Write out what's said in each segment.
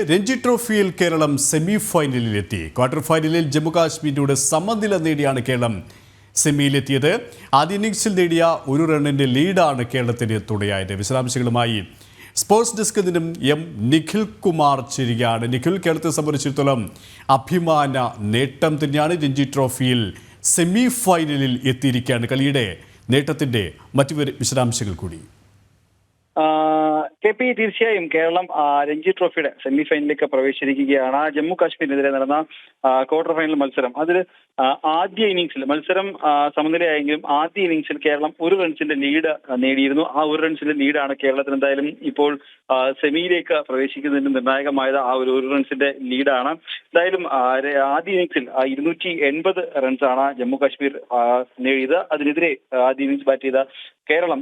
രഞ്ജി ട്രോഫിയിൽ Keralam semi ഫൈനലിലെത്തി quarter ഫൈനലിൽ ജമ്മു കാശ്മീരിനോട് സമനില നേടിയാണ് കേരളം സെമിയിലെത്തിയത് ആദ്യ ഇന്നിംഗ്സിൽ നേടിയ ഒരു റണ്ണിന്റെ ലീഡാണ് കേരളത്തിന് തുണയായത് വിശദാംശങ്ങളുമായി സ്പോർട്സ് ഡെസ്ക് നിന്നും എം നിഖിൽ കുമാർ ചിരികയാണ്. നിഖിൽ കേരളത്തെ സംബന്ധിച്ചിടത്തോളം അഭിമാന നേട്ടം തന്നെയാണ് രഞ്ജി ട്രോഫിയിൽ സെമി ഫൈനലിൽ എത്തിയിരിക്കുകയാണ് കളിയുടെ നേട്ടത്തിന്റെ മറ്റു വിശദാംശങ്ങൾ കൂടി. കെ പി തീർച്ചയായും കേരളം രഞ്ജി ട്രോഫിയുടെ സെമി ഫൈനലിലേക്ക് പ്രവേശിച്ചിരിക്കുകയാണ്. ജമ്മു കാശ്മീരിനെതിരെ നടന്ന ക്വാർട്ടർ ഫൈനൽ മത്സരം. അതിൽ ആദ്യ ഇന്നിംഗ്സിൽ മത്സരം സമനിലയായെങ്കിലും ആദ്യ ഇന്നിംഗ്സിൽ കേരളം ഒരു റൺസിന്റെ ലീഡ് നേടിയിരുന്നു. ആ ഒരു റൺസിന്റെ ലീഡാണ് കേരളത്തിന് എന്തായാലും ഇപ്പോൾ സെമിയിലേക്ക് പ്രവേശിക്കുന്നതിന് നിർണായകമായത്. ആ ഒരു ഒരു റൺസിന്റെ ലീഡാണ് എന്തായാലും ആദ്യ ഇന്നിംഗ്സിൽ ഇരുന്നൂറ്റി എൺപത് റൺസാണ് ജമ്മു കാശ്മീർ നേടിയത്. അതിനെതിരെ ആദ്യ ഇന്നിംഗ്സ് ബാറ്റ് ചെയ്ത കേരളം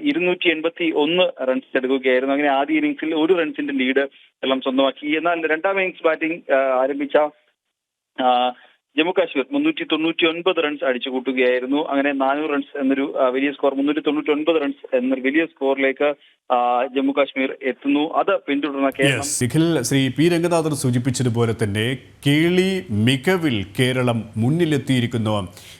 ഇരുന്നൂറ്റി എൺപത്തി ഒന്ന് റൺസ് എടുക്കുകയായിരുന്നു. അങ്ങനെ ആദ്യ ഇന്നിംഗ്സിൽ ഒരു റൺസിന്റെ ലീഡ് എല്ലാം സ്വന്തമാക്കി. എന്നാൽ രണ്ടാം ഇന്നിംഗ്സ് ബാറ്റിംഗ് ആരംഭിച്ച ആ, ജമ്മു കാശ്മീർ മുന്നൂറ്റി തൊണ്ണൂറ്റി ഒൻപത് റൺസ് അടിച്ചു കൂട്ടുകയായിരുന്നു. അങ്ങനെ നാനൂറ് റൺസ് എന്നൊരു വലിയ സ്കോർ മുന്നൂറ്റി തൊണ്ണൂറ്റി ഒൻപത് റൺസ് എന്ന വലിയ സ്കോറിലേക്ക് ജമ്മു കാശ്മീർ എത്തുന്നു. അത് പിന്തുടർന്ന കേരളം. ശ്രീ പി. രംഗനാഥൻ സൂചിപ്പിച്ചതുപോലെ തന്നെ കേളി മികവിൽ കേരളം മുന്നിലെത്തിയിരിക്കുന്നു.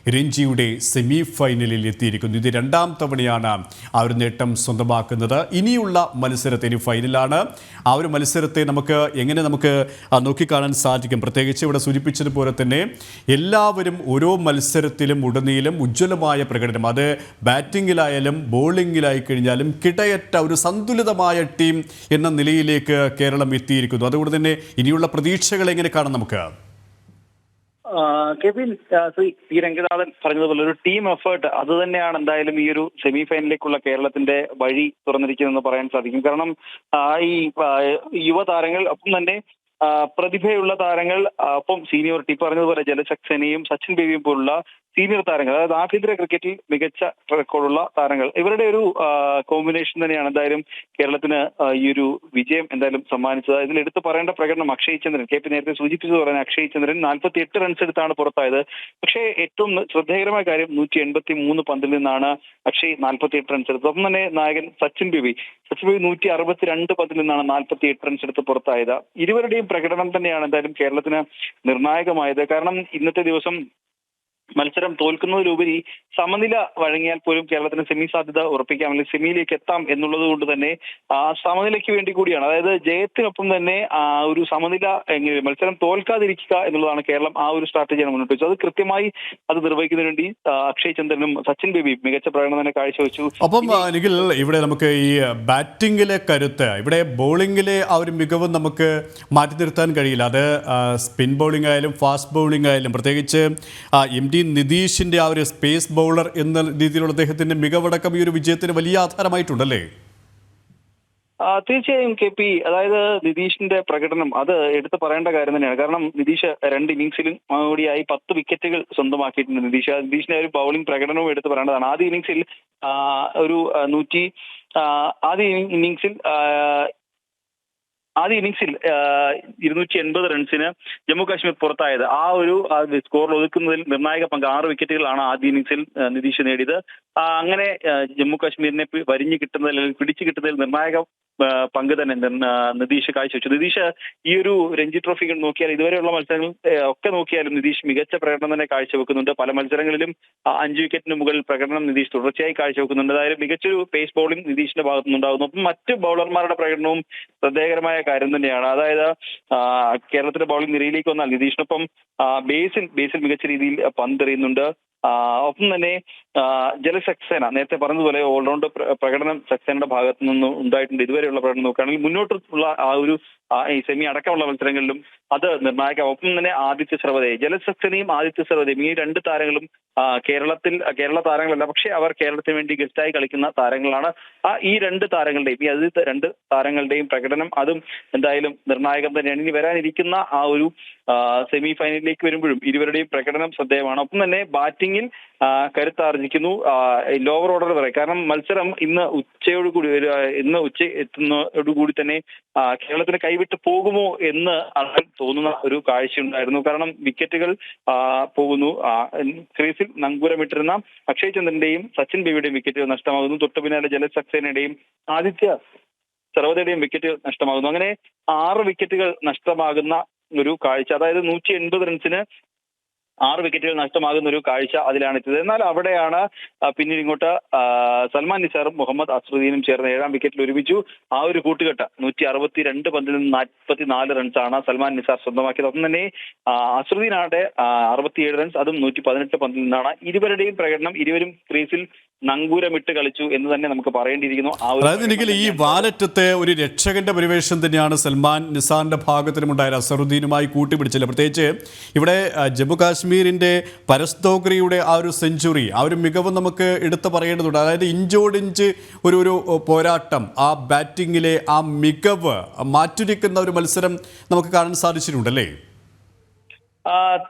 രഞ്ജിയുടെ സെമി ഫൈനലിൽ എത്തിയിരിക്കുന്നു. ഇത് രണ്ടാം തവണയാണ് അവർ നേട്ടം സ്വന്തമാക്കുന്നത്. ഇനിയുള്ള മത്സരത്തിന് ഫൈനലാണ് ആ ഒരു മത്സരത്തെ നമുക്ക് എങ്ങനെ നമുക്ക് നോക്കിക്കാണാൻ സാധിക്കും. പ്രത്യേകിച്ച് ഇവിടെ സൂചിപ്പിച്ചതുപോലെ തന്നെ എല്ലാവരും ഓരോ മത്സരത്തിലും ഉടനീളം ഉജ്ജ്വലമായ പ്രകടനം. അത് ബാറ്റിങ്ങിലായാലും ബോളിങ്ങിലായി കഴിഞ്ഞാലും കിടയറ്റ ഒരു സന്തുലിതമായ ടീം എന്ന നിലയിലേക്ക് കേരളം എത്തിയിരിക്കുന്നു. അതുകൊണ്ട് തന്നെ ഇനിയുള്ള പ്രതീക്ഷകൾ എങ്ങനെ കാണാം നമുക്ക്? കെവിൻ ശ്രീ പി രംഗനാഥൻ പറഞ്ഞതുപോലെ ഒരു ടീം എഫേർട്ട് അത് തന്നെയാണ് എന്തായാലും ഈ ഒരു സെമി ഫൈനലിലേക്കുള്ള കേരളത്തിന്റെ വഴി തുറന്നിരിക്കുന്നതെന്ന് പറയാൻ സാധിക്കും. കാരണം ഈ യുവതാരങ്ങൾ ഒപ്പം തന്നെ പ്രതിഭയുള്ള താരങ്ങൾ അപ്പം സീനിയോറിറ്റി പറഞ്ഞതുപോലെ ജലസക്സേനയും സച്ചിൻ ബേബിയും പോലുള്ള സീനിയർ താരങ്ങൾ അതായത് ആഭ്യന്തര ക്രിക്കറ്റിൽ മികച്ച റെക്കോർഡുള്ള താരങ്ങൾ ഇവരുടെ ഒരു കോമ്പിനേഷൻ തന്നെയാണ് എന്തായാലും കേരളത്തിന് ഈ ഒരു വിജയം എന്തായാലും സമ്മാനിച്ചത്. ഇതിൽ എടുത്തു പറയേണ്ട പ്രകടനം അക്ഷയ് ചന്ദ്രൻ കെ പി നേരത്തെ സൂചിപ്പിച്ചത് പറഞ്ഞ അക്ഷയ് ചന്ദ്രൻ നാൽപ്പത്തി എട്ട് റൺസ് എടുത്താണ് പുറത്തായത്. പക്ഷേ ഏറ്റവും ശ്രദ്ധേയമായ കാര്യം നൂറ്റി എൺപത്തി മൂന്ന് പന്തിൽ നിന്നാണ് അക്ഷയ് നാൽപ്പത്തി എട്ട് റൺസ് എടുത്തത്. അപ്പം തന്നെ നായകൻ സച്ചിൻ ബേബി സച്ചിൻ ബേബി നൂറ്റി അറുപത്തിരണ്ട് പന്തിൽ നിന്നാണ് നാൽപ്പത്തി എട്ട് റൺസ് എടുത്ത് പുറത്തായത്. ഇരുവരുടെയും പ്രകടനം തന്നെയാണ് എന്തായാലും കേരളത്തിന് നിർണായകമായത്. കാരണം ഇന്നത്തെ ദിവസം മത്സരം തോൽക്കുന്നതിലുപരി സമനില വഴങ്ങിയാൽ പോലും കേരളത്തിന് സെമി സാധ്യത ഉറപ്പിക്കാം അല്ലെങ്കിൽ സെമിയിലേക്ക് എത്താം എന്നുള്ളത് കൊണ്ട് തന്നെ ആ സമനിലയ്ക്ക് വേണ്ടി കൂടിയാണ്. അതായത് ജയത്തിനൊപ്പം തന്നെ ആ ഒരു സമനില എങ്ങനെ മത്സരം തോൽക്കാതിരിക്കുക എന്നുള്ളതാണ് കേരളം ആ ഒരു സ്ട്രാറ്റജിയാണ് മുന്നോട്ട് വെച്ചത്. അത് കൃത്യമായി അത് നിർവഹിക്കുന്നതിന് വേണ്ടി അക്ഷയ് ചന്ദ്രനും സച്ചിൻ ബേബിയും മികച്ച പ്രകടനം തന്നെ കാഴ്ചവെച്ചു. അപ്പം നിഖിൽ ഇവിടെ നമുക്ക് ഈ ബാറ്റിംഗിലെ കരുത്ത് ഇവിടെ ബോളിംഗിലെ ആ ഒരു മികവ് നമുക്ക് മാറ്റി നിർത്താൻ കഴിയില്ല. അത് സ്പിൻ ബോളിംഗ് ആയാലും ഫാസ്റ്റ് ബോളിംഗ് ആയാലും പ്രത്യേകിച്ച് എം ഡി നിതീഷിന്റെ ആ ഒരു സ്പേസ് ബൗളർ എന്ന രീതിയിലുള്ള അദ്ദേഹത്തിന്റെ മികവടക്കം ഈ ഒരു വിജയത്തിന് വലിയ ആധാരമായിട്ടുണ്ടല്ലേ? തീർച്ചയായും കെ പി. അതായത് നിതീഷിന്റെ പ്രകടനം അത് എടുത്തു പറയേണ്ട കാര്യം തന്നെയാണ്. കാരണം നിതീഷ് രണ്ട് ഇന്നിംഗ്സിലും കൂടിയായി പത്ത് വിക്കറ്റുകൾ സ്വന്തമാക്കിയിട്ടുണ്ട് നിതീഷ്. നിതീഷിന്റെ ഒരു ബൗളിംഗ് പ്രകടനവും എടുത്തു പറയേണ്ടതാണ്. ആദ്യ ഇന്നിംഗ്സിൽ ഒരു നൂറ്റി ആദ്യ ഇന്നിംഗ്സിൽ ആദ്യ ഇന്നിംഗ്സിൽ ഇരുന്നൂറ്റി എൺപത് റൺസിന് ജമ്മു കാശ്മീർ പുറത്തായത്. ആ ഒരു സ്കോർ ഒതുക്കുന്നതിൽ നിർണായക പങ്ക് ആറ് വിക്കറ്റുകളാണ് ആദ്യ ഇന്നിംഗ്സിൽ നിതീഷ് നേടിയത്. അങ്ങനെ ജമ്മു കാശ്മീരിനെ വരിഞ്ഞു കിട്ടുന്നതിൽ പിടിച്ചു കിട്ടുന്നതിൽ നിർണായക പങ്ക് തന്നെ നിതീഷ് കാഴ്ചവെച്ചു. നിതീഷ് ഈ ഒരു രഞ്ജി ട്രോഫി നോക്കിയാൽ ഇതുവരെയുള്ള മത്സരങ്ങൾ ഒക്കെ നോക്കിയാലും നിതീഷ് മികച്ച പ്രകടനം തന്നെ കാഴ്ചവെക്കുന്നുണ്ട്. പല മത്സരങ്ങളിലും അഞ്ച് വിക്കറ്റിന് മുകളിൽ പ്രകടനം നിതീഷ് തുടർച്ചയായി കാഴ്ചവെക്കുന്നുണ്ട്. അതായത് മികച്ചൊരു പേസ് ബോളിംഗ് നിതീഷിന്റെ ഭാഗത്തു നിന്നുണ്ടാകുന്നു അപ്പം മറ്റ് ബൗളർമാരുടെ പ്രകടനവും ശ്രദ്ധേയകരമായ കാര്യം തന്നെയാണ്. അതായത് കേരളത്തിന്റെ ബൗളിംഗ് നിരയിലേക്ക് വന്നാൽ നിതീഷിനൊപ്പം ബേസിൽ ബേസിൽ മികച്ച രീതിയിൽ പന്തെറിയുന്നുണ്ട്. ഒപ്പം തന്നെ ജല സക്സേന നേരത്തെ പറഞ്ഞതുപോലെ ഓൾറൗണ്ട് പ്രകടനം സക്സേനയുടെ ഭാഗത്തു നിന്ന് ഉണ്ടായിട്ടുണ്ട്. ഇതുവരെയുള്ള പ്രകടനം നോക്കുകയാണെങ്കിൽ മുന്നോട്ടുള്ള ആ ഒരു ഈ സെമി അടക്കമുള്ള മത്സരങ്ങളിലും അത് നിർണായക ഒപ്പം തന്നെ ആദിത്യ സർവദേ ജലസക്സേനയും ആദിത്യ സർവദയും ഈ രണ്ട് താരങ്ങളും കേരളത്തിൽ കേരള താരങ്ങളല്ല പക്ഷേ അവർ കേരളത്തിന് വേണ്ടി ഗസ്റ്റായി കളിക്കുന്ന താരങ്ങളാണ്. ആ ഈ രണ്ട് താരങ്ങളുടെയും ഈ ആദ്യത്തെ രണ്ട് താരങ്ങളുടെയും പ്രകടനം അതും എന്തായാലും നിർണായകം തന്നെയാണ്. ഇനി വരാനിരിക്കുന്ന ആ ഒരു സെമി ഫൈനലിലേക്ക് വരുമ്പോഴും ഇരുവരുടെയും പ്രകടനം ശ്രദ്ധേയമാണ്. ഒപ്പം തന്നെ ബാറ്റിംഗിൽ കരുത്താർജിക്കുന്നു ലോവർ ഓർഡർ വരെ. കാരണം മത്സരം ഇന്ന് ഉച്ചയോട് കൂടി ഇന്ന് ഉച്ച എത്തുന്നതോടുകൂടി തന്നെ കേരളത്തിന് കൈവിട്ട് പോകുമോ എന്ന് തോന്നുന്ന ഒരു കാഴ്ചയുണ്ടായിരുന്നു. കാരണം വിക്കറ്റുകൾ പോകുന്നു. ക്രീസിൽ നങ്കൂരമിട്ടിരുന്ന അക്ഷയ് ചന്ദ്രന്റെയും സച്ചിൻ ബേബിയുടെയും വിക്കറ്റുകൾ നഷ്ടമാകുന്നു. തൊട്ടു പിന്നാലെ ജലജ് സക്സേനയുടെയും ആദിത്യ സർവതയുടെയും വിക്കറ്റ് നഷ്ടമാകുന്നു. അങ്ങനെ ആറ് വിക്കറ്റുകൾ നഷ്ടമാകുന്ന ഒരു കാഴ്ച. അതായത് നൂറ്റി എൺപത് റൺസിന് ആറ് വിക്കറ്റുകൾ നഷ്ടമാകുന്ന ഒരു കാഴ്ച അതിലാണ് എത്തിയത് എന്നാൽ അവിടെയാണ് പിന്നീട് ഇങ്ങോട്ട് സൽമാൻ നിസാറും മുഹമ്മദ് അസ്രുദ്ദീനും ചേർന്ന് ഏഴാം വിക്കറ്റിൽ ഒരുമിച്ചു. ആ ഒരു കൂട്ടുകെട്ട് നൂറ്റി അറുപത്തി രണ്ട് പന്തിൽ നിന്ന് നാൽപ്പത്തി നാല് റൺസാണ് സൽമാൻ നിസാർ സ്വന്തമാക്കിയത്. ഒപ്പം തന്നെ അസ്രുദ്ദീനാകട്ടെ അറുപത്തിയേഴ് റൺസ് അതും നൂറ്റി പതിനെട്ട് പന്തിൽ നിന്നാണ്. ഇരുവരുടെയും പ്രകടനം ഇരുവരും ക്രീസിൽ നങ്കൂരമിട്ട് കളിച്ചു എന്ന് തന്നെ നമുക്ക് പറയേണ്ടിയിരിക്കുന്നു. അതായത് എനിക്ക് ഈ വാലറ്റത്തെ ഒരു രക്ഷകന്റെ പരിവേഷം തന്നെയാണ് സൽമാൻ നിസാറിന്റെ ഭാഗത്തിനും ഉണ്ടായത്. അസറുദ്ദീനുമായി കൂട്ടിപ്പിടിച്ചില്ല പ്രത്യേകിച്ച് ഇവിടെ ജമ്മു ജമ്മു കാശ്മീരിന്റെ പരസ്തോഗ്രിയുടെ ആ ഒരു സെഞ്ചുറി ആ ഒരു മികവ് നമുക്ക് എടുത്തു പറയേണ്ടതുണ്ട്. അതായത് ഇഞ്ചോടിഞ്ച് ഒരു ഒരു പോരാട്ടം ആ ബാറ്റിങ്ങിലെ ആ മികവ് മാറ്റുരയ്ക്കുന്ന ഒരു മത്സരം നമുക്ക് കാണാൻ സാധിച്ചിട്ടുണ്ടല്ലേ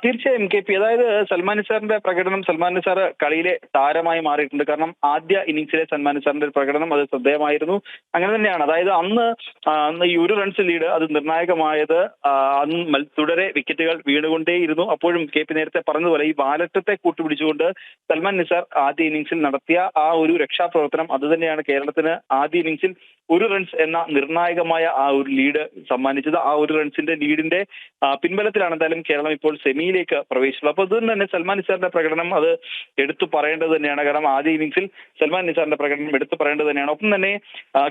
തീർച്ചയായും കെ പി. അതായത് സൽമാൻ നിസാറിന്റെ പ്രകടനം സൽമാൻ നിസാർ കളിയിലെ താരമായി മാറിയിട്ടുണ്ട്. കാരണം ആദ്യ ഇന്നിംഗ്സിലെ സൽമാൻ നിസാറിന്റെ ഒരു പ്രകടനം അത് ശ്രദ്ധേയമായിരുന്നു. അങ്ങനെ തന്നെയാണ്. അതായത് അന്ന് അന്ന് ഈ ഒരു റൺസ് ലീഡ് അത് നിർണായകമായത് അന്ന് തുടരെ വിക്കറ്റുകൾ വീണുകൊണ്ടേയിരുന്നു. അപ്പോഴും കെ പി നേരത്തെ പറഞ്ഞതുപോലെ ഈ വാലറ്റത്തെ കൂട്ടുപിടിച്ചുകൊണ്ട് സൽമാൻ നിസാർ ആദ്യ ഇന്നിംഗ്സിൽ നടത്തിയ ആ ഒരു രക്ഷാപ്രവർത്തനം അത് തന്നെയാണ് കേരളത്തിന് ആദ്യ ഇന്നിംഗ്സിൽ ഒരു റൺസ് എന്ന നിർണായകമായ ആ ഒരു ലീഡ് സമ്മാനിച്ചത്. ആ ഒരു റൺസിന്റെ ലീഡിന്റെ പിൻബലത്തിലാണ് എന്തായാലും കേരളം ഇപ്പോൾ സെമിയിലേക്ക് പ്രവേശിച്ചത് അപ്പോൾ അതുകൊണ്ട് തന്നെ സൽമാൻ നിസാറിന്റെ പ്രകടനം അത് എടുത്തു പറയേണ്ടത് തന്നെയാണ്. കാരണം ആദ്യ ഇന്നിംഗ്സിൽ സൽമാൻ നിസാറിന്റെ പ്രകടനം എടുത്തു പറയേണ്ടത് തന്നെയാണ്. ഒപ്പം തന്നെ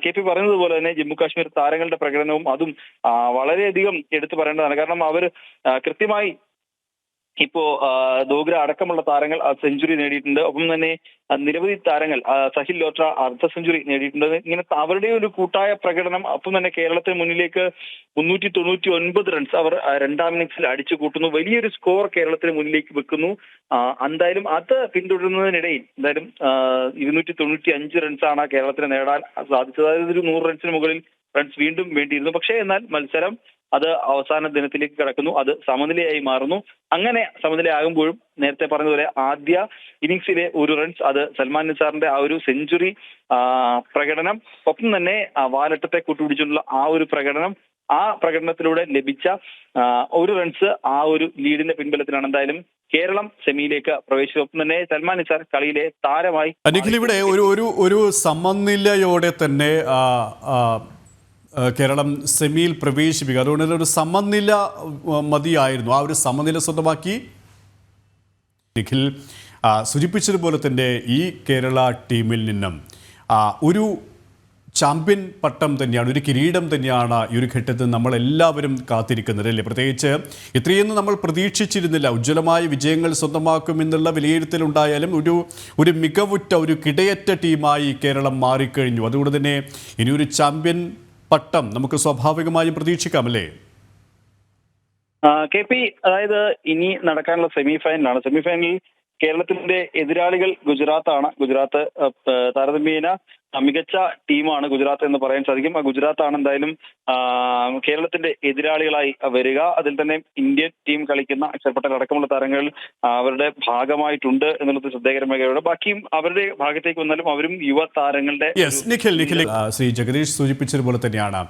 കെ പി പറഞ്ഞതുപോലെ തന്നെ ജമ്മു കാശ്മീർ താരങ്ങളുടെ പ്രകടനവും അതും വളരെയധികം എടുത്തു പറയേണ്ടതാണ്. കാരണം അവർ കൃത്യമായി ഇപ്പോ ദോഗ്ര അടക്കമുള്ള താരങ്ങൾ സെഞ്ചുറി നേടിയിട്ടുണ്ട്. ഒപ്പം തന്നെ നിരവധി താരങ്ങൾ സഹിൽ ലോത്ര അർദ്ധ സെഞ്ചുറി നേടിയിട്ടുണ്ട്. ഇങ്ങനെ അവരുടെ ഒരു കൂട്ടായ പ്രകടനം ഒപ്പം തന്നെ കേരളത്തിന് മുന്നിലേക്ക് മുന്നൂറ്റി തൊണ്ണൂറ്റി ഒൻപത് റൺസ് അവർ രണ്ടാം ഇന്നിംഗ്സിൽ അടിച്ചു കൂട്ടുന്നു. വലിയൊരു സ്കോർ കേരളത്തിന് മുന്നിലേക്ക് വെക്കുന്നു. എന്തായാലും അത് പിന്തുടരുന്നതിനിടയിൽ എന്തായാലും ഇരുന്നൂറ്റി തൊണ്ണൂറ്റി അഞ്ച് റൺസാണ് കേരളത്തിന് നേടാൻ സാധിച്ചത്. അതായത് ഒരു നൂറ് റൺസിന് മുകളിൽ റൺസ് വീണ്ടും വേണ്ടിയിരുന്നു. പക്ഷേ എന്നാൽ മത്സരം അത് അവസാന ദിനത്തിലേക്ക് കിടക്കുന്നു. അത് സമനിലയായി മാറുന്നു. അങ്ങനെ സമനിലയാകുമ്പോഴും നേരത്തെ പറഞ്ഞതുപോലെ ആദ്യ ഇന്നിങ്സിലെ ഒരു റൺസ് അത് സൽമാൻ നിസാറിന്റെ ആ ഒരു സെഞ്ചുറി പ്രകടനം. ഒപ്പം തന്നെ വാലട്ടത്തെ കൂട്ടുപിടിച്ചുള്ള ആ ഒരു പ്രകടനം. ആ പ്രകടനത്തിലൂടെ ലഭിച്ച ഒരു റൺസ് ആ ഒരു ലീഡിന്റെ പിൻബലത്തിലാണ് എന്തായാലും കേരളം സെമിയിലേക്ക് പ്രവേശിച്ചു ഒപ്പം തന്നെ സൽമാൻ നിസാർ കളിയിലെ താരമായി അനിഖിൽ ഇവിടെ ഒരു ഒരു സമനിലയോടെ തന്നെ കേരളം സെമിയിൽ പ്രവേശിപ്പിക്കുക. അതുകൊണ്ട് തന്നെ ഒരു സമനില മതിയായിരുന്നു. ആ ഒരു സമനില സ്വന്തമാക്കി നിഖിൽ സൂചിപ്പിച്ചതുപോലെ തന്നെ ഈ കേരള ടീമിൽ നിന്നും ഒരു ചാമ്പ്യൻ പട്ടം തന്നെയാണ് ഒരു കിരീടം തന്നെയാണ് ഈ ഒരു ഘട്ടത്തിൽ നമ്മൾ എല്ലാവരും കാത്തിരിക്കുന്നത് അല്ലേ? പ്രത്യേകിച്ച് ഇത്രയൊന്നും നമ്മൾ പ്രതീക്ഷിച്ചിരുന്നില്ല. ഉജ്ജ്വലമായ വിജയങ്ങൾ സ്വന്തമാക്കുമെന്നുള്ള വിലയിരുത്തലുണ്ടായാലും ഒരു ഒരു മികവുറ്റ ഒരു കിടയറ്റ ടീമായി കേരളം മാറിക്കഴിഞ്ഞു. അതുകൊണ്ട് തന്നെ ഇനി ഒരു ചാമ്പ്യൻ പട്ടം നമുക്ക് സ്വാഭാവികമായും പ്രതീക്ഷിക്കാമല്ലേ? കെ പി അതായത് ഇനി നടക്കാനുള്ള സെമി ഫൈനലാണ് സെമി ഫൈനലിൽ കേരളത്തിന്റെ എതിരാളികൾ ഗുജറാത്താണ്. ഗുജറാത്ത് താരതമ്യേന മികച്ച ടീമാണ് ഗുജറാത്ത് എന്ന് പറയാൻ സാധിക്കും. ആ ആണ് എന്തായാലും കേരളത്തിന്റെ എതിരാളികളായി വരിക. അതിൽ തന്നെ ഇന്ത്യൻ ടീം കളിക്കുന്ന അക്ഷർ പട്ടേൽ അടക്കമുള്ള താരങ്ങൾ അവരുടെ ഭാഗമായിട്ടുണ്ട് എന്നുള്ളത് ശ്രദ്ധേയകരമായ കാര്യമാണ് ബാക്കിയും അവരുടെ ഭാഗത്തേക്ക് വന്നാലും അവരും യുവ താരങ്ങളുടെ നിഖിൽ നിഖിൽ ശ്രീ ജഗദീഷ് സൂചിപ്പിച്ചതുപോലെ തന്നെയാണ്.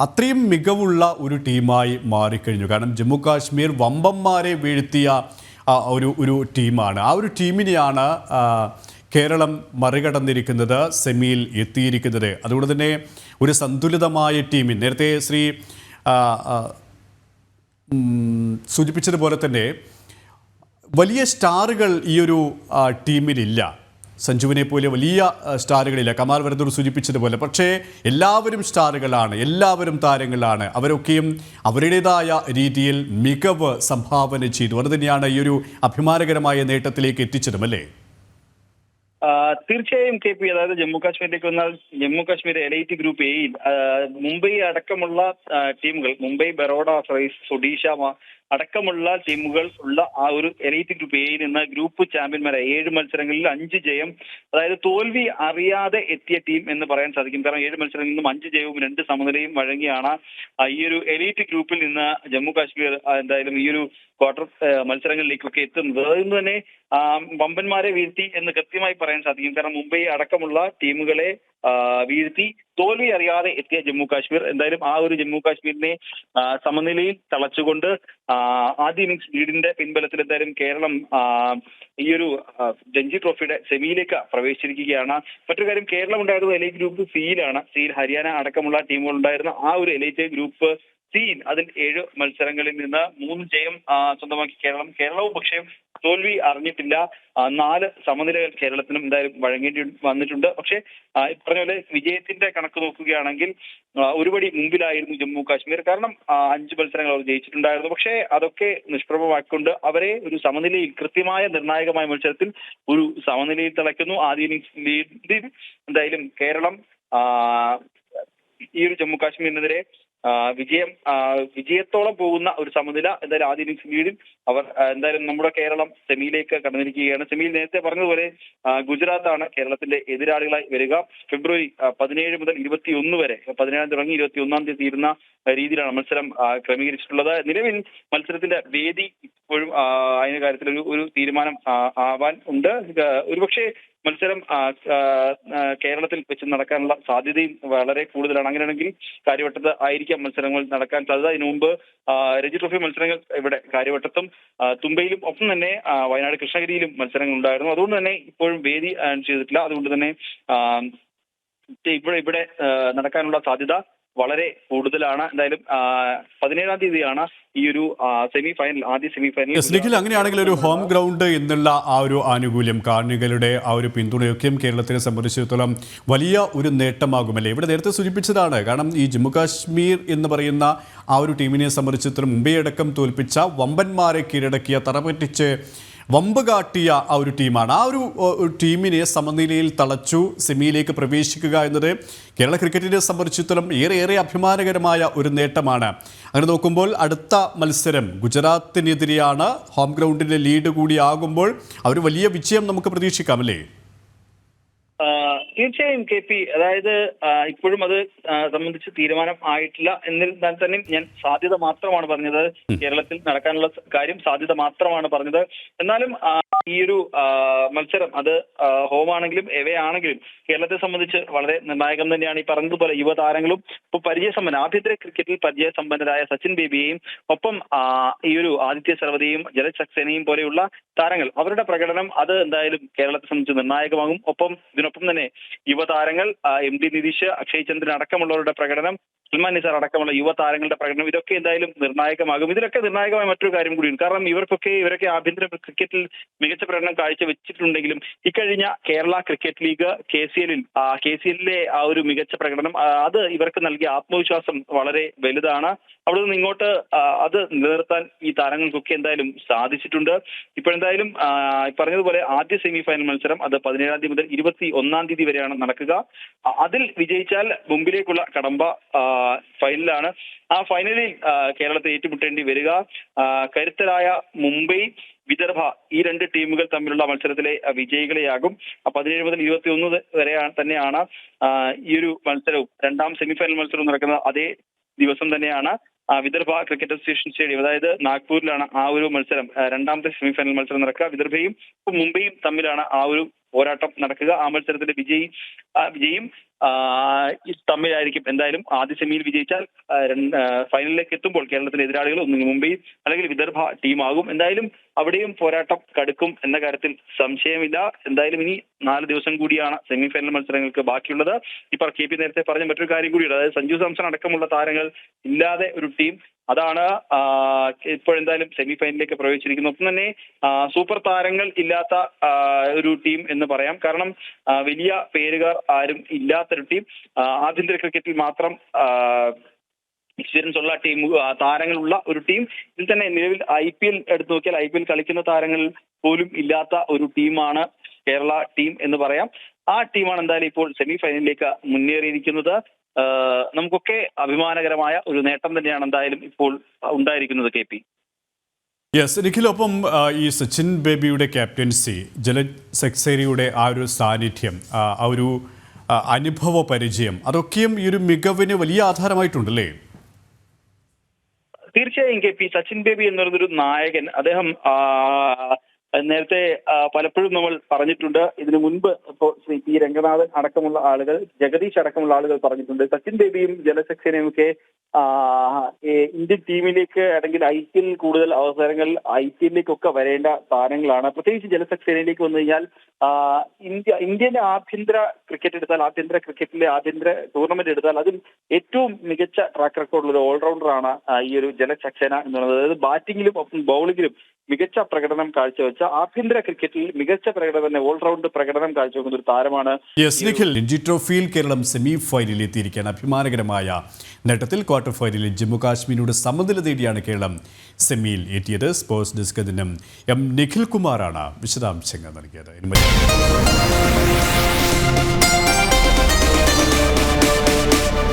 അത്രയും മികവുള്ള ഒരു ടീമായി മാറിക്കഴിഞ്ഞു. കാരണം ജമ്മു കാശ്മീർ വമ്പന്മാരെ വീഴ്ത്തിയ ഒരു ഒരു ടീമാണ്. ആ ഒരു ടീമിനെയാണ് കേരളം മറികടന്നിരിക്കുന്നത് സെമിയിൽ എത്തിയിരിക്കുന്നത്. അതുകൊണ്ട് തന്നെ ഒരു സന്തുലിതമായ ടീമിൽ നേരത്തെ ശ്രീ സൂചിപ്പിച്ചതുപോലെ തന്നെ വലിയ സ്റ്റാറുകൾ ഈ ഒരു ടീമിലില്ല സഞ്ജുവിനെ പോലെ വലിയ സ്റ്റാറുകളില്ല. കമാൽ വരദൂർ സൂചിപ്പിച്ചതുപോലെ. പക്ഷേ എല്ലാവരും സ്റ്റാറുകളാണ്. എല്ലാവരും താരങ്ങളാണ്. അവരൊക്കെയും അവരുടേതായ രീതിയിൽ മികവ് സംഭാവന ചെയ്തു. അത് തന്നെയാണ് ഈ ഒരു അഭിമാനകരമായ നേട്ടത്തിലേക്ക് എത്തിച്ചതും അല്ലേ? തീർച്ചയായും കെ പി അതായത് ജമ്മു കാശ്മീരിലേക്ക് വന്നാൽ ജമ്മു കാശ്മീർ എലൈറ്റ് ഗ്രൂപ്പ് എയിൽ മുംബൈ അടക്കമുള്ള ടീമുകൾ മുംബൈ ബറോഡ സൈസ് ഒഡീഷ അടക്കമുള്ള ടീമുകൾ ഉള്ള ആ ഒരു എലൈറ്റ് ഗ്രൂപ്പ് എയിൽ നിന്ന് ഗ്രൂപ്പ് ചാമ്പ്യന്മാരായ ഏഴ് മത്സരങ്ങളിൽ അഞ്ച് ജയം അതായത് തോൽവി അറിയാതെ എത്തിയ ടീം എന്ന് പറയാൻ സാധിക്കും. കാരണം ഏഴ് മത്സരങ്ങളിൽ നിന്നും അഞ്ച് ജയവും രണ്ട് സമനിലയും വഴങ്ങിയാണ് ഈ ഒരു എലൈറ്റ് ഗ്രൂപ്പിൽ നിന്ന് ജമ്മു കാശ്മീർ എന്തായാലും ഈ ഒരു ക്വാർട്ടർ മത്സരങ്ങളിലേക്കൊക്കെ എത്തുന്നത്. അതുകൊണ്ട് തന്നെ വമ്പന്മാരെ വീഴ്ത്തി എന്ന് കൃത്യമായി പറയാൻ സാധിക്കും. കാരണം മുംബൈ അടക്കമുള്ള ടീമുകളെ വീഴ്ത്തി. തോൽവി അറിയാതെ എത്തിയ ജമ്മു കാശ്മീർ. എന്തായാലും ആ ഒരു ജമ്മു കാശ്മീരിനെ സമനിലയിൽ തളച്ചുകൊണ്ട് ആദ്യ ഇന്നിംഗ്സ് ലീഡിന്റെ പിൻബലത്തിൽ എന്തായാലും കേരളം ഈ ഒരു രഞ്ജി ട്രോഫിയുടെ സെമിയിലേക്ക് പ്രവേശിച്ചിരിക്കുകയാണ്. മറ്റൊരു കാര്യം കേരളം ഉണ്ടായിരുന്നത് എലൈറ്റ് ഗ്രൂപ്പ് സിയിലാണ് സിയിൽ ഹരിയാന അടക്കമുള്ള ടീമുകൾ ഉണ്ടായിരുന്ന ആ ഒരു എലൈറ്റ് ഗ്രൂപ്പ് സിയിൽ അതിൽ ഏഴ് മത്സരങ്ങളിൽ നിന്ന് മൂന്ന് ജയം സ്വന്തമാക്കി കേരളം. കേരളവും പക്ഷേ തോൽവി അറിഞ്ഞിട്ടില്ല. നാല് സമനിലകൾ കേരളത്തിനും എന്തായാലും വഴങ്ങേണ്ടി വന്നിട്ടുണ്ട്. പക്ഷേ പറഞ്ഞ പോലെ വിജയത്തിന്റെ കണക്ക് നോക്കുകയാണെങ്കിൽ ഒരുപടി മുമ്പിലായിരുന്നു ജമ്മു കാശ്മീർ. കാരണം അഞ്ച് മത്സരങ്ങൾ അവർ ജയിച്ചിട്ടുണ്ടായിരുന്നു. പക്ഷേ അതൊക്കെ നിഷ്പ്രഭമാക്കിക്കൊണ്ട് അവരെ ഒരു സമനിലയിൽ കൃത്യമായ നിർണായകമായ മത്സരത്തിൽ ഒരു സമനിലയിൽ തിളയ്ക്കുന്നു. ആദ്യ ഇന്നിംഗ്സ് എന്തായാലും കേരളം ഈ ഒരു ജമ്മു കാശ്മീരിനെതിരെ വിജയം വിജയത്തോളം പോകുന്ന ഒരു സമനില എന്തായാലും ആദ്യ ഇന്നിംഗ്സ് ലീഡിൽ അവർ എന്തായാലും നമ്മുടെ കേരളം സെമിയിലേക്ക് കടന്നിരിക്കുകയാണ്. സെമിയിൽ നേരത്തെ പറഞ്ഞതുപോലെ ഗുജറാത്ത് ഗുജറാത്താണ് കേരളത്തിന്റെ എതിരാളികളായി വരിക. ഫെബ്രുവരി പതിനേഴ് മുതൽ ഇരുപത്തി ഒന്ന് വരെ പതിനേഴാം തുടങ്ങി ഇരുപത്തി ഒന്നാം തീയതി തീരുന്ന രീതിയിലാണ് മത്സരം ക്രമീകരിച്ചിട്ടുള്ളത്. നിലവിൽ മത്സരത്തിന്റെ വേദി ഇപ്പോഴും അതിന്റെ കാര്യത്തിൽ ഒരു ഒരു തീരുമാനം ആവാൻ ഉണ്ട്. ഒരുപക്ഷെ മത്സരം കേരളത്തിൽ വെച്ച് നടക്കാനുള്ള സാധ്യതയും വളരെ കൂടുതലാണ്. അങ്ങനെയാണെങ്കിൽ കാര്യവട്ടത്ത് ആയിരിക്കാം മത്സരങ്ങൾ നടക്കാൻ സാധ്യത. ഇതിനു മുമ്പ് രഞ്ജി ട്രോഫി മത്സരങ്ങൾ ഇവിടെ കാര്യവട്ടത്തും തുമ്പയിലും ഒപ്പം തന്നെ വയനാട് കൃഷ്ണഗിരിയിലും മത്സരങ്ങൾ ഉണ്ടായിരുന്നു. അതുകൊണ്ട് തന്നെ ഇപ്പോഴും വേദി ചെയ്തിട്ടില്ല. അതുകൊണ്ട് തന്നെ ഇവിടെ ഇവിടെ നടക്കാനുള്ള സാധ്യത വളരെ കൂടുതലാണ്. എന്തായാലും പതിനേഴാം തീയതിയാണ് ഈ ഒരു സെമി ഫൈനൽ ആദ്യ സെമി ഫൈനൽ അങ്ങനെയാണെങ്കിൽ ഒരു ഹോം ഗ്രൗണ്ട് എന്നുള്ള ആ ഒരു ആനുകൂല്യം കാർണികളുടെ ആ ഒരു പിന്തുണയൊക്കെയും കേരളത്തിനെ സംബന്ധിച്ചിടത്തോളം വലിയ ഒരു നേട്ടമാകുമല്ലേ? ഇവിടെ നേരത്തെ സൂചിപ്പിച്ചതാണ് കാരണം ഈ ജമ്മു കാശ്മീർ എന്ന് പറയുന്ന ആ ഒരു ടീമിനെ സംബന്ധിച്ചിടത്തോളം മുംബൈ അടക്കം തോൽപ്പിച്ച വമ്പന്മാരെ കീഴടക്കിയ തറപറ്റിച്ച് വമ്പ് കാട്ടിയ ആ ഒരു ടീമാണ്. ആ ഒരു ടീമിനെ സമനിലയിൽ തളച്ചു സെമിയിലേക്ക് പ്രവേശിക്കുക എന്നത് കേരള ക്രിക്കറ്റിനെ സംബന്ധിച്ചിടത്തോളം ഏറെ ഏറെ അഭിമാനകരമായ ഒരു നേട്ടമാണ്. അങ്ങനെ നോക്കുമ്പോൾ അടുത്ത മത്സരം ഗുജറാത്തിനെതിരെയാണ്. ഹോം ഗ്രൗണ്ടിന്റെ ലീഡ് കൂടിയാകുമ്പോൾ അവർ വലിയ വിജയം നമുക്ക് പ്രതീക്ഷിക്കാം അല്ലേ? ആ, തീർച്ചയായും കെ പി അതായത് ഇപ്പോഴും അത് സംബന്ധിച്ച് തീരുമാനം ആയിട്ടില്ല എന്നിരുന്നാൽ തന്നെ ഞാൻ സാധ്യത മാത്രമാണ് പറഞ്ഞത്. കേരളത്തിൽ നടക്കാനുള്ള കാര്യം സാധ്യത മാത്രമാണ് പറഞ്ഞത്. എന്നാലും ഈ ഒരു മത്സരം അത് ഹോം ആണെങ്കിലും എവേ ആണെങ്കിലും കേരളത്തെ സംബന്ധിച്ച് വളരെ നിർണായകം തന്നെയാണ്. ഈ പറഞ്ഞതുപോലെ യുവതാരങ്ങളും ഇപ്പൊ പരിചയസമ്പന്ന ആഭ്യന്തര ക്രിക്കറ്റിൽ പരിചയസമ്പന്നരായ സച്ചിൻ ബേബിയെയും ഒപ്പം ഈ ഒരു ആദിത്യ സർവതയും ജലജ് സക്സേനയും പോലെയുള്ള താരങ്ങൾ അവരുടെ പ്രകടനം അത് എന്തായാലും കേരളത്തെ സംബന്ധിച്ച് നിർണായകമാകും. ഒപ്പം ഇതിനൊപ്പം തന്നെ യുവതാരങ്ങൾ എം ഡി നിതീഷ് അക്ഷയ് ചന്ദ്രൻ അടക്കമുള്ളവരുടെ പ്രകടനം സൽമാൻ നിസാർ അടക്കമുള്ള യുവതാരങ്ങളുടെ പ്രകടനം ഇതൊക്കെ എന്തായാലും നിർണായകമാകും. ഇതിലൊക്കെ നിർണായകമായ മറ്റൊരു കാര്യം കൂടിയുണ്ട്. കാരണം ഇവർക്കൊക്കെ ഇവരൊക്കെ ആഭ്യന്തര ക്രിക്കറ്റിൽ മികച്ച പ്രകടനം കാഴ്ചവെച്ചിട്ടുണ്ടെങ്കിലും ഇക്കഴിഞ്ഞ Kerala cricket league K C എല്ലിൽ കെ സി എല്ലിലെ ആ ഒരു മികച്ച പ്രകടനം അത് ഇവർക്ക് നൽകിയ ആത്മവിശ്വാസം വളരെ വലുതാണ്. അവിടെ നിന്ന് ഇങ്ങോട്ട് അത് നിലനിർത്താൻ ഈ താരങ്ങൾക്കൊക്കെ എന്തായാലും സാധിച്ചിട്ടുണ്ട്. ഇപ്പോഴെന്തായാലും പറഞ്ഞതുപോലെ ആദ്യ സെമി ഫൈനൽ മത്സരം അത് പതിനേഴാം തീയതി മുതൽ ഇരുപത്തി ഒന്നാം തീയതി വരെയാണ് നടക്കുക. അതിൽ വിജയിച്ചാൽ മുമ്പിലേക്കുള്ള കടമ്പ ഫൈനലാണ് ആ ഫൈനലിൽ കേരളത്തെ ഏറ്റുമുട്ടേണ്ടി വരിക. കരുത്തരായ മുംബൈ വിദർഭ ഈ രണ്ട് ടീമുകൾ തമ്മിലുള്ള മത്സരത്തിലെ വിജയികളെയാകും. പതിനേഴ് മുതൽ ഇരുപത്തി ഒന്ന് വരെ തന്നെയാണ് ഈ ഒരു മത്സരവും. രണ്ടാം സെമിഫൈനൽ മത്സരവും നടക്കുന്നത് അതേ ദിവസം തന്നെയാണ് വിദർഭ ക്രിക്കറ്റ് അസോസിയേഷൻ സ്റ്റേഡിയം. അതായത് നാഗ്പൂരിലാണ് ആ ഒരു മത്സരം. രണ്ടാമത്തെ സെമിഫൈനൽ മത്സരം നടക്കുക. വിദർഭയും മുംബൈയും തമ്മിലാണ് ആ ഒരു പോരാട്ടം നടക്കുക. ആ മത്സരത്തിൽ വിജയി വിജയും തമ്മിലായിരിക്കും. എന്തായാലും ആദ്യ സെമിയിൽ വിജയിച്ചാൽ ഫൈനലിലേക്ക് എത്തുമ്പോൾ കേരളത്തിലെ എതിരാളികൾ ഒന്നുകിൽ മുംബൈ അല്ലെങ്കിൽ വിദർഭ ടീമാകും. എന്തായാലും അവിടെയും പോരാട്ടം കടുക്കും എന്ന കാര്യത്തിൽ സംശയമില്ല. എന്തായാലും ഇനി നാല് ദിവസം കൂടിയാണ് സെമി ഫൈനൽ മത്സരങ്ങൾക്ക് ബാക്കിയുള്ളത്. ഇപ്പോൾ കെ പി നേരത്തെ പറഞ്ഞ മറ്റൊരു കാര്യം കൂടിയുണ്ട്. അതായത് സഞ്ജു സാംസൺ അടക്കമുള്ള താരങ്ങൾ ഇല്ലാതെ ഒരു ടീം അതാണ് ഇപ്പോഴെന്തായാലും സെമി ഫൈനലിലേക്ക് ഒപ്പം തന്നെ സൂപ്പർ താരങ്ങൾ ഇല്ലാത്ത ഒരു ടീം എന്ന് പറയാം. കാരണം വലിയ പേരുകാർ ആരും ഇല്ലാത്തൊരു ടീം ആഭ്യന്തര ക്രിക്കറ്റിൽ മാത്രം എക്സ്പീരിയൻസ് ഉള്ള ടീം താരങ്ങളുള്ള ഒരു ടീം ഇതിൽ തന്നെ നിലവിൽ ഐ പി എൽ എടുത്തു നോക്കിയാൽ ഐ പി എൽ കളിക്കുന്ന താരങ്ങൾ പോലും ഇല്ലാത്ത ഒരു ടീമാണ് കേരള ടീം എന്ന് പറയാം. ആ ടീമാണ് എന്തായാലും ഇപ്പോൾ സെമി ഫൈനലിലേക്ക് മുന്നേറിയിരിക്കുന്നത്. നമുക്കൊക്കെ അഭിമാനകരമായ ഒരു നേട്ടം തന്നെയാണ് എന്തായാലും ഇപ്പോൾ ഉണ്ടായിരിക്കുന്നത് കെ പി. യെസ് നിഖിലൊപ്പം ഈ സച്ചിൻ ബേബിയുടെ ക്യാപ്റ്റൻസി ജലജ് സെക്സേരിയുടെ ആ ഒരു സാന്നിധ്യം ആ ഒരു അനുഭവ പരിചയം അതൊക്കെയും ഈ ഒരു മികവിന് വലിയ ആധാരമായിട്ടുണ്ടല്ലേ? തീർച്ചയായും കെ പി. സച്ചിൻ ബേബി എന്ന് പറയുന്നൊരു നായകൻ അദ്ദേഹം നേരത്തെ പലപ്പോഴും നമ്മൾ പറഞ്ഞിട്ടുണ്ട്. ഇതിനു മുൻപ് ഇപ്പോൾ ശ്രീ പി രംഗനാഥൻ അടക്കമുള്ള ആളുകൾ ജഗദീഷ് അടക്കമുള്ള ആളുകൾ പറഞ്ഞിട്ടുണ്ട്. സച്ചിൻ ബേബിയും ജലസക്സേനയും ഒക്കെ ഇന്ത്യൻ ടീമിലേക്ക് അല്ലെങ്കിൽ ഐ പി എല്ലിൽ കൂടുതൽ അവസരങ്ങൾ ഐ പി എല്ലിലേക്കൊക്കെ വരേണ്ട താരങ്ങളാണ് പ്രത്യേകിച്ച് ജലസക്സേനയിലേക്ക് വന്നു കഴിഞ്ഞാൽ ഇന്ത്യ ഇന്ത്യന്റെ ആഭ്യന്തര ക്രിക്കറ്റ് എടുത്താൽ ആഭ്യന്തര ക്രിക്കറ്റിലെ ആഭ്യന്തര ടൂർണമെന്റ് എടുത്താൽ അതിൽ ഏറ്റവും മികച്ച ട്രാക്ക് റെക്കോർഡുള്ള ഒരു ഓൾറൗണ്ടറാണ് ഈ ഒരു ജലസക്സേന എന്ന് പറയുന്നത്. അതായത് ബാറ്റിംഗിലും ബൗളിംഗിലും മികച്ച പ്രകടനം കാഴ്ചവെച്ച ആഭ്യന്തര ക്രിക്കറ്റിൽ മികച്ച പ്രകടനം തന്നെ ഓൾറൗണ്ട് പ്രകടനം കാഴ്ചവെക്കുന്ന ഒരു താരമാണ് യെസ് നിഖിൽ. രഞ്ജി ട്രോഫിയിൽ കേരളം സെമി ഫൈനലിൽ എത്തിയിരിക്കുകയാണ്. അഭിമാനകരമായ നേട്ടത്തിൽ ക്വാർട്ടർ ഫൈനലിൽ ജമ്മു കാശ്മീരിനോട് സമനില നേടിയാണ് കേരളം സെമിയിൽ എത്തിയത്. സ്പോർട്സ് ഡെസ്ക് ദിനം എം നിഖിൽ കുമാറാണ് വിശദാംശങ്ങൾ നൽകിയത്.